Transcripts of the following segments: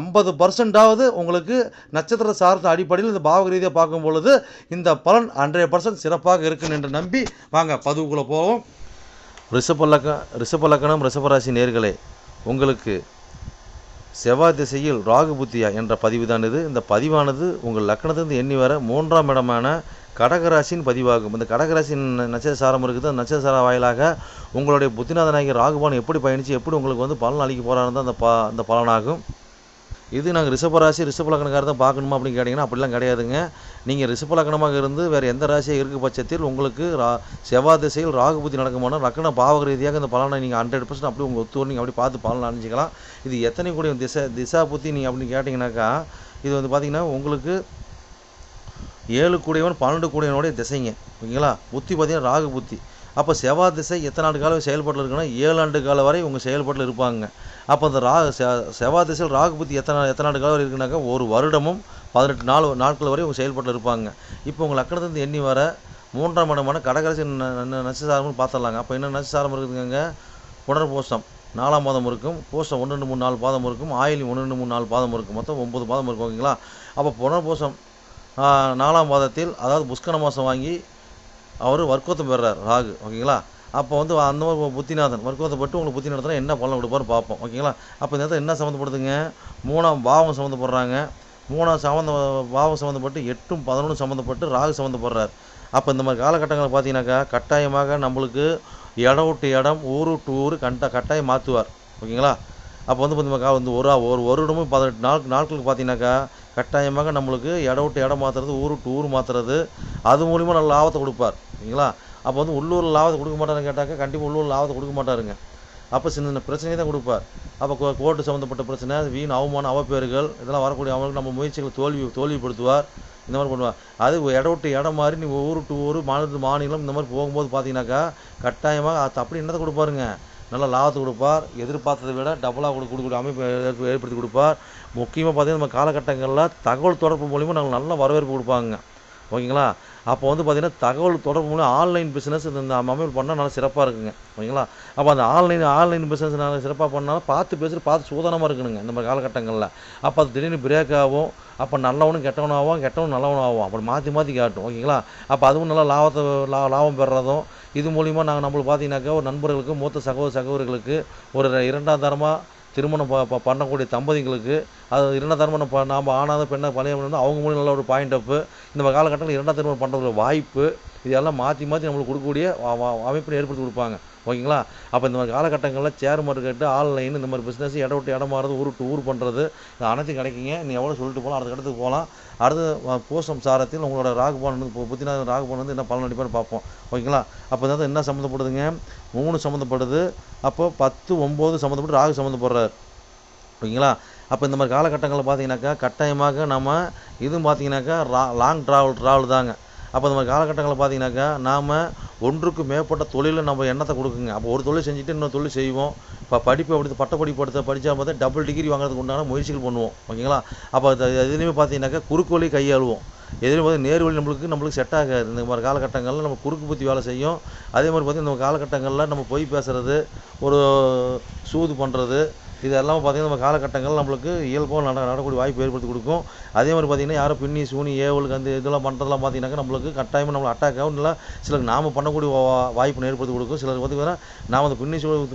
ஐம்பது பர்சன்டாவது உங்களுக்கு நட்சத்திர சார்ந்த அடிப்படையில் இந்த பாவக ரீதியாக பார்க்கும் பொழுது இந்த பலன் ஹண்ட்ரட் பர்சன்ட் சிறப்பாக இருக்குன்னு என்று நம்பி வாங்க பதிவுக்குள்ளே போவோம். ரிஷபலக்க ரிஷபலக்கணம் ரிஷபராசி நேர்களே உங்களுக்கு செவ்வாய் திசையில் ராகு புத்தியா என்ற பதிவு தான் இது. இந்த பதிவானது உங்கள் லக்கணத்திலிருந்து எண்ணி வர மூன்றாம் இடமான கடகராசியின் பதிவாகும். இந்த கடகராசியின் நட்சத்திர சாரம் இருக்குது. அந்த நட்சத்திர வாயிலாக உங்களுடைய புத்திநாதனாகிய ராகுபான் எப்படி பயணித்து எப்படி உங்களுக்கு வந்து பலன் அளிக்க போகிறான்னு தான் அந்த ப அந்த பலனாகும். இது நாங்கள் ரிஷபராசி ரிஷபலக்கணக்காரர் தான் பார்க்கணுமா அப்படின்னு கேட்டிங்கன்னா அப்படிலாம் கிடையாதுங்க. நீங்கள் ரிஷபலக்கணமாக இருந்து வேறு எந்த ராசியாக இருக்க பட்சத்தில் உங்களுக்கு ரா செவ்வாய் திசையில் ராகு புத்தி நடக்குமானா லக்கண பாவக ரீதியாக இந்த பலனை நீங்கள் ஹண்ட்ரட் பர்சன்ட் அப்படி உங்கள் ஒத்து நீங்கள் அப்படி பார்த்து பலன் அணிஞ்சிக்கலாம் இது எத்தனை கூடிய திசை திசா புத்தி நீங்கள் அப்படின்னு கேட்டிங்கனாக்கா இது வந்து பார்த்திங்கன்னா உங்களுக்கு ஏழு கூடியவன் பன்னெண்டு கூடியவனுடைய திசைங்க. ஓகேங்களா? புத்தி பார்த்தீங்கன்னா ராகு புத்தி. அப்போ செவ்வாய் திசை எத்தனை ஆண்டு காலம் செயல்பாட்டில் இருக்குன்னா ஏழு ஆண்டு காலம் வரை உங்கள் செயல்பாட்டில் இருப்பாங்க. அப்போ அந்த ரா செ- செவ்வாய் திசையில் ராகு புத்தி எத்தனை எத்தனை ஆண்டு காலம் வரை இருக்குனாக்கா ஒரு வருடமும் பதினெட்டு நாள் நாட்கள் வரை உங்கள் செயல்பாட்டில் இருப்பாங்க. இப்போ உங்கள் லக்கணத்துலேருந்து எண்ணி வர மூன்றாம் இடமான கடகரசி நட்சசாரம்னு பார்த்துடலாங்க. அப்போ என்ன நட்சசாரம் இருக்குதுங்க புனர்பூசம் நாலாம் பாதம் இருக்கும். பூசம் ஒன்று ரெண்டு மூணு நாலு பாதம் இருக்கும். ஆயிலி ஒன்று ரெண்டு மூணு நாலு பாதம் இருக்கும். மொத்தம் ஒம்பது பாதம் இருக்கும் ஓகேங்களா? அப்போ புனர்பூசம் நாலாம் பாதத்தில் அதாவது புஷ்கர மாதம் வாங்கி அவர் வர்க்கோத்தம் பெறார் ராகு. ஓகேங்களா? அப்போ வந்து அந்த மாதிரி புத்திநாதன் வர்க்கோத்தப்பட்டு உங்களுக்கு புத்தி நடத்தினா என்ன பலன் கொடுப்பாரு பார்ப்போம். ஓகேங்களா? அப்போ இந்த இடத்துல என்ன சம்மந்தப்படுதுங்க மூணாம் பாவம் சம்மந்தப்படுறாங்க. மூணாம் சம்மந்த பாவம் சம்மந்தப்பட்டு எட்டும் பதினொன்றும் சம்மந்தப்பட்டு ராகு சம்மந்தப்படுறார். அப்போ இந்த மாதிரி காலகட்டங்களில் பார்த்தீங்கன்னாக்கா கட்டாயமாக நம்மளுக்கு இடம் விட்டு இடம் ஊர் விட்டு ஊர் கண்ட கட்டாயம் மாற்றுவார். ஓகேங்களா? அப்போ வந்து பார்த்தீங்கன்னாக்கா வந்து ஒரு ஒரு வருடமும் பதினெட்டு நாள் நாட்களுக்கு பார்த்தீங்கன்னாக்கா கட்டாயமாக நம்மளுக்கு இடம் விட்டு இடம் மாற்றுறது ஊர் விட்டு ஊர் மாற்றுறது அது மூலிமா நல்ல லாபத்தை கொடுப்பார். சரிங்களா அப்போ வந்து உள்ளூரில் லாபத்தை கொடுக்க மாட்டாருன்னு கேட்டாக்கா கண்டிப்பாக உள்ளூரில் லாபத்தை கொடுக்க மாட்டாருங்க. அப்போ சின்ன சின்ன பிரச்சனையை தான் கொடுப்பார். அப்போ கோ- கோர்ட்டு சம்மந்தப்பட்ட பிரச்சனை வீண் அவமானம் அவப்பேறுகள் இதெல்லாம் வரக்கூடிய அவங்களுக்கு நம்ம முயற்சிகளை தோல்வி தோல்விப்படுத்துவார். இந்த மாதிரி பண்ணுவார். அது இடம் விட்டு இடம் மாதிரி நீ ஊர் டு ஊர் மாநிலத்து மாநிலம் இந்த மாதிரி போகும்போது பார்த்தீங்கன்னாக்கா கட்டாயமாக அது அப்படி என்னத்தை கொடுப்பாருங்க? நல்ல லாபத்தை கொடுப்பார். எதிர்பார்த்ததை விட டபுளாக கொடு கொடுக்கக்கூடிய அமைப்பு ஏற்ப- ஏற்படுத்தி கொடுப்பார். முக்கியமாக பார்த்தீங்கன்னா நம்ம காலகட்டங்களில் தகவல் தொடர்பு மூலிமா நாங்கள் நல்ல வரவேற்பு கொடுப்பாங்க. ஓகேங்களா? அப்போ வந்து பார்த்திங்கன்னா தகவல் தொடர்பு மூலம் ஆன்லைன் பிஸ்னஸ் இந்த அமைப்பு பண்ணால் நல்லா சிறப்பாக இருக்குங்க. ஓகேங்களா அப்போ அந்த ஆன்லைன் ஆன்லைன் பிஸ்னஸ் நல்லா சிறப்பாக பண்ணாலும் பார்த்து பேசுகிற பார்த்து சூதனமாக இருக்கணுங்க. இந்த மாதிரி காலகட்டங்களில். அப்போ அது திடீர்னு பிரேக் ஆகும். அப்போ நல்லவனும் கெட்டவனும் ஆகும் கெட்டவனும் நல்லவனும் ஆகும் அப்படி மாற்றி மாற்றி காட்டும். ஓகேங்களா? அப்போ அதுவும் நல்லா லாபத்தை லா லாபம் பெறுறதும் இது மூலிமா நாங்கள் நம்மளுக்கு பார்த்தீங்கன்னாக்கா ஒரு நண்பர்களுக்கு மூத்த சகோதர சகோதரிகளுக்கு ஒரு இரண்டாம் தரமாக திருமணம் ப ப- பண்ணக்கூடிய தம்பதிங்களுக்கு அது இரண்டாம் திருமணம் ப நாம் ஆணாத பெண்ணை பழைய அவங்க மூலம் நல்ல ஒரு பாயிண்ட் அப்பு இந்த காலகட்டத்தில் இரண்டாம் திருமணம் பண்ணுறதுக்கு வாய்ப்பு இதெல்லாம் மாற்றி மாற்றி நம்மளுக்கு கொடுக்கக்கூடிய வ- அமைப்பினை ஏற்படுத்தி கொடுப்பாங்க. ஓகேங்களா? அப்போ இந்த மாதிரி காலகட்டங்களில் சேர் மார்க்கெட்டு ஆன்லைன் இந்த மாதிரி பிஸ்னஸ் இடம் விட்டு இடம் மாறுறது ஊர் விட்டு ஊர் பண்ணுறது இது அனைத்தும் கிடைக்குங்க. நீ எவ்வளோ சொல்லிட்டு போகலாம் அடுத்த இடத்துக்கு போகலாம். அடுத்து வ- பூசம் சாரத்தில் உங்களோட ராகுபான் வந்து புத்தினா புத்திநாதன் ராகுபான் வந்து என்ன பலன் பார்ப்போம். ஓகேங்களா? அப்போ இந்த என்ன சம்மந்தப்படுதுங்க? மூணு சம்மந்தப்படுது. அப்போ பத்து ஒம்பது சம்மந்தப்பட்டு ராகு சம்மந்தப்படுறார். ஓகேங்களா? அப்போ இந்த மாதிரி காலகட்டங்களில் பார்த்தீங்கன்னாக்கா கட்டாயமாக நம்ம இதுவும் பார்த்தீங்கன்னாக்கா ரா லாங் ட்ராவல் ட்ராவல் தாங்க. அப்போ இந்த மாதிரி காலகட்டங்களில் பார்த்தீங்கன்னாக்கா நாம் ஒன்றுக்கு மேற்பட்ட தொழிலில் நம்ம எண்ணத்தை கொடுக்குங்க. அப்போ ஒரு தொழில் செஞ்சுட்டு இன்னொரு தொழில் செய்வோம். இப்போ படிப்பு அப்படி பட்டப்படிப்பு எடுத்த படித்தா பார்த்தா டபுள் டிகிரி வாங்குறதுக்கு உண்டான முயற்சிகள் பண்ணுவோம். ஓகேங்களா? அப்போ எதுலேயுமே பார்த்தீங்கன்னாக்கா குறுக்கு வழி கையாளுவோம். எதுலையும் பார்த்து நேர் வழி நம்மளுக்கு நம்மளுக்கு செட் ஆகாது. இந்த மாதிரி காலகட்டங்களில் நம்ம குறுக்கு புத்தி வேலை செய்யும். அதே மாதிரி பார்த்தீங்கன்னா இந்த காலகட்டங்களில் நம்ம பொய் பேசுகிறது ஒரு சூது பண்ணுறது இது எல்லாம் பார்த்திங்கன்னா நம்ம காலகட்டங்கள் நம்மளுக்கு இயல்பாக நட நடக்கூடிய வாய்ப்பு ஏற்படுத்தி கொடுக்கும். அதே மாதிரி பார்த்தீங்கன்னா யாரும் பின்னி சூனி ஏவலுக்கு அந்த இதெல்லாம் பண்ணுறதெல்லாம் பார்த்தீங்கன்னாக்கா நம்மளுக்கு கட்டாயமாக நம்மளை அட்டாக் ஆகும். இல்லை சிலருக்கு நாம் பண்ணக்கூடிய வா- ஏற்படுத்தி கொடுக்கும். சிலருக்கு பார்த்தீங்கன்னா நாம் அந்த பின்னி சூழல்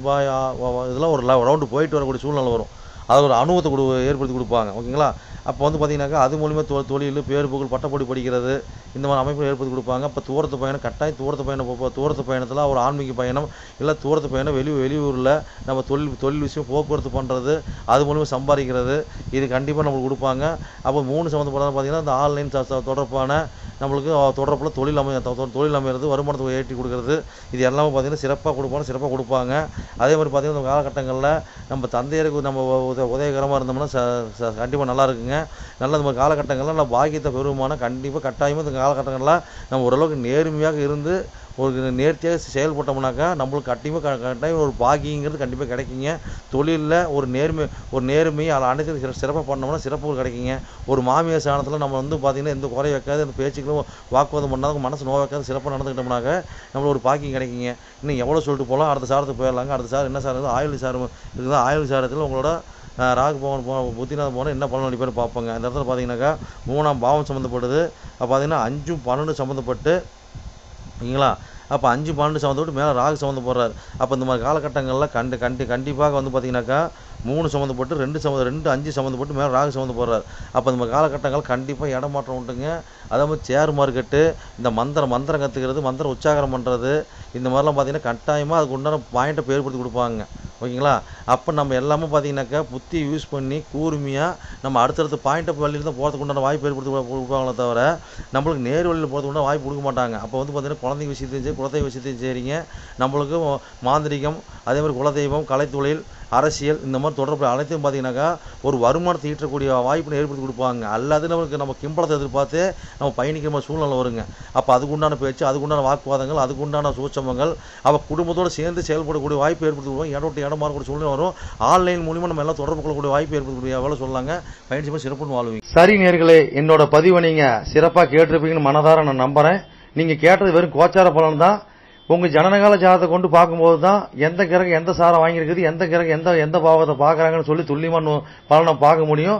இதெல்லாம் ஒரு ரவுண்டு போயிட்டு வரக்கூடிய சூழ்நிலை வரும். அது ஒரு அனுபவத்தை கொடு ஏற்படுத்தி கொடுப்பாங்க. ஓகேங்களா? அப்போ வந்து பார்த்தீங்கன்னாக்கா அது மூலிமா தொ தொழில் பேர் புகழ் பட்டப்படி படிக்கிறது இந்த மாதிரி அமைப்புகள் ஏற்படுத்தி கொடுப்பாங்க. அப்போ தூரத்து பயணம் கட்டாயம் தூரத்து பயணம் போ தூரத்து பயணத்தில் ஒரு ஆன்மீக பயணம் இல்லை தூரத்து பயணம் வெளி வெளியூரில் நம்ம தொழில் தொழில் விஷயம் போக்குவரத்து பண்ணுறது அது மூலிமா சம்பாதிக்கிறது இது கண்டிப்பாக நம்மளுக்கு கொடுப்பாங்க. அப்போ மூணு சம்மந்தப்பட்டது பார்த்தீங்கன்னா இந்த ஆன்லைன் தொடர்பான நம்மளுக்கு தொடர்பில் தொழில் அமைய தொழில் அமைகிறது வருமானத்தை ஏற்றி கொடுக்கறது இது எல்லாமே பார்த்தீங்கன்னா சிறப்பாக கொடுப்பாங்க சிறப்பாக கொடுப்பாங்க. அதே மாதிரி பார்த்தீங்கன்னா இந்த காலகட்டங்களில் நம்ம தந்தையருக்கு நம்ம உத உதவிகரமாக இருந்தோம்னா ச ச கண்டிப்பாக நல்லா இருக்குங்க. நல்ல இந்த மாதிரி காலகட்டங்களில் நம்ம பாக்கியத்தை பெறுவோமான கண்டிப்பாக கட்டாயமாக இந்த காலகட்டங்களில் நம்ம ஓரளவுக்கு நேர்மையாக இருந்து ஒரு நேர்த்தியாக செயல்பட்டோம்னாக்கா நம்மளுக்கு கண்டிப்பாக கட்டாயம் ஒரு பாக்கியங்கிறது கண்டிப்பாக கிடைக்குங்க. தொழிலில் ஒரு நேர்மை ஒரு நேர்மையை அதில் அனைத்து சிறப்பாக பண்ணோம்னா சிறப்பு கிடைக்குங்க. ஒரு மாமியார் சாணத்தில் நம்ம வந்து பார்த்திங்கன்னா எந்த குறை வைக்காது அந்த பேச்சுக்களும் வாக்குவாதம் பண்ணாத மனசு நோய் வைக்காது சிறப்பாக நடந்துக்கிட்டோம்னாக்க நம்மளுக்கு ஒரு பாக்கியம் கிடைக்குங்க. இன்னும் எவ்வளோ சொல்லிட்டு போகலாம் அடுத்த சாரத்துக்கு போயிடலாங்க. அடுத்த சார் என்ன சார் ஆயுள் சாரம். இருக்குதான் ஆயுள் சாரத்தில் உங்களோட ராகுபவன் ராகு பவன் போ புத்திநாத போனால் என்ன பலன் பேர் பார்ப்போங்க. இந்த இடத்துல பார்த்தீங்கன்னாக்கா மூணாம் பாவம் சம்மந்தப்படுது அப்போ பார்த்தீங்கன்னா அஞ்சும் பன்னெண்டு சம்மந்தப்பட்டு ஓகேங்களா? அப்போ அஞ்சு பன்னெண்டு சம்மந்தப்பட்டு மேலே ராகு சம்மந்தப்படுறாரு அப்போ இந்த மாதிரி காலகட்டங்களில் கண்டு கண்டி கண்டிப்பாக வந்து பார்த்தீங்கன்னாக்கா மூணு சம்மந்தப்பட்டு ரெண்டு சம்மந்த ரெண்டு அஞ்சு சம்மந்தப்பட்டு மேலே ராகு சம்மந்தப்படுறாரு அப்போ இந்த மாதிரி காலகட்டங்கள் கண்டிப்பாக இடமாற்றம் உண்டுங்க. அதே மாதிரி சேர் மார்க்கெட்டு இந்த மந்திரம் மந்திரம் கற்றுக்கிறது மந்திரம் உச்சாகரம் பண்ணுறது இந்த மாதிரிலாம் பார்த்தீங்கன்னா கட்டாயமாக அதுக்கு உண்டான பாயிண்ட்டை பேர்படுத்தி கொடுப்பாங்க. ஓகேங்களா? அப்போ நம்ம எல்லாமே பார்த்தீங்கன்னாக்கா புத்தி யூஸ் பண்ணி கூர்மையாக நம்ம அடுத்தடுத்த பாயிண்ட் ஆஃப் வழியில் தான் போகிறதுக்கு உண்டான வாய்ப்பு ஏற்படுத்தி கொடுப்பாங்களே தவிர நம்மளுக்கு நேர் வழியில் போகிறதுக்கு உண்டான வாய்ப்பு கொடுக்க மாட்டாங்க. அப்போ வந்து பார்த்தீங்கன்னா குழந்தைங்க விஷயத்தையும் சரி குலதெய்வ விஷயத்தையும் சரிங்க. நம்மளுக்கு மாந்திரிகம் அதே மாதிரி குலதெய்வம் கலைத்தொழில் அரசியல் இந்த மாதிரி தொடர்பு அனைத்தையும் பார்த்தீங்கன்னாக்கா ஒரு வருமானத்தை ஈட்டக்கூடிய வாய்ப்பு ஏற்படுத்தி கொடுப்பாங்க. அல்லது நம்மளுக்கு நம்ம கிம்பளத்தை எதிர்பார்த்து நம்ம பயணிக்கிற மாதிரி சூழ்நிலை வருங்க. அப்போ அதுக்குண்டான பேச்சு அதுக்குண்டான வாக்குவாதங்கள் அதுக்குண்டான சூச்சமங்கள் அவள் குடும்பத்தோடு சேர்ந்து செயல்படக்கூடிய வாய்ப்பு ஏற்படுத்தி கொடுப்பாங்க இடம் இடம் மாறக்கூடிய சூழ்நிலை வரும். ஆன்லைன் மூலிமா நம்ம எல்லாம் தொடர்பு கொள்ளக்கூடிய வாய்ப்பு ஏற்படுத்தக்கூடிய எவ்வளோ சொல்லாங்க. பயணிச்சு போய் சிறப்புன்னு வாழ்வீங்க. சரி நேர்களே என்னோட பதிவை நீங்கள் சிறப்பாக கேட்டிருப்பீங்கன்னு மனதார நான் நம்புகிறேன் நீங்கள் கேட்டது வெறும் கோச்சார பலன் தான். உங்கள் ஜனனகால ஜாதத்தை கொண்டு பார்க்கும்போது தான் எந்த கிரகம் எந்த சாரம் வாங்கியிருக்குது எந்த கிரகம் எந்த எந்த பாவத்தை பார்க்குறாங்கன்னு சொல்லி துல்லியமான பலனை பார்க்க முடியும்.